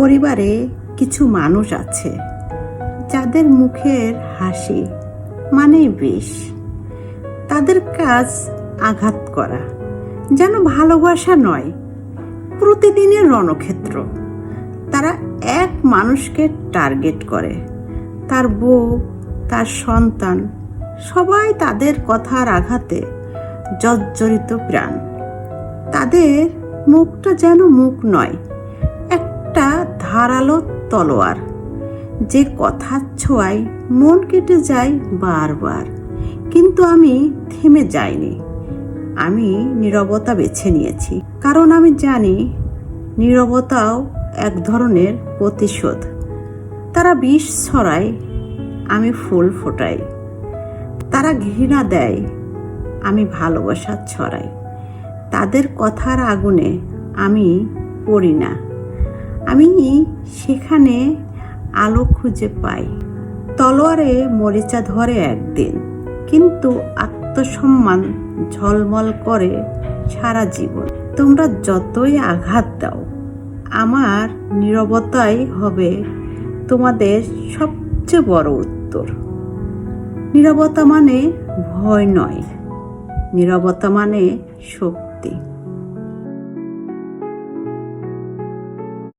পরিবারে কিছু মানুষ আছে, যাদের মুখের হাসি মানেই বিষ। তাদের কাজ আঘাত করা যেন ভালোবাসা নয়, প্রতিদিনের রণক্ষেত্র। তারা এক মানুষকে টার্গেট করে। তার বউ, তার সন্তান, সবাই তাদের কথার আঘাতে জর্জরিত প্রাণ। তাদের মুখটা যেন মুখ নয় ধারালো তলোয়ার। যে কথার ছোঁয়ায় মন কেটে যায় বারবার। কিন্তু আমি থেমে যাইনি। আমি নীরবতা বেছে নিয়েছি। কারণ আমি জানি নীরবতাও এক ধরনের প্রতিশোধ। তারা বিষ ছড়ায়, আমি ফুল ফোটাই। তারা ঘৃণা দেয়, আমি ভালোবাসা ছড়াই। তাদের কথার আগুনে আমি পড়ি না। আমি সেখানে আলো খুঁজে পাই। তলোয়ারে মরিচা ধরে একদিন, কিন্তু আত্মসম্মান ঝলমল করে সারা জীবন। তোমরা যতই আঘাত দাও, আমার নীরবতাই হবে তোমাদের সবচেয়ে বড় উত্তর। নীরবতা মানে ভয় নয়, নীরবতা মানে শক্তি।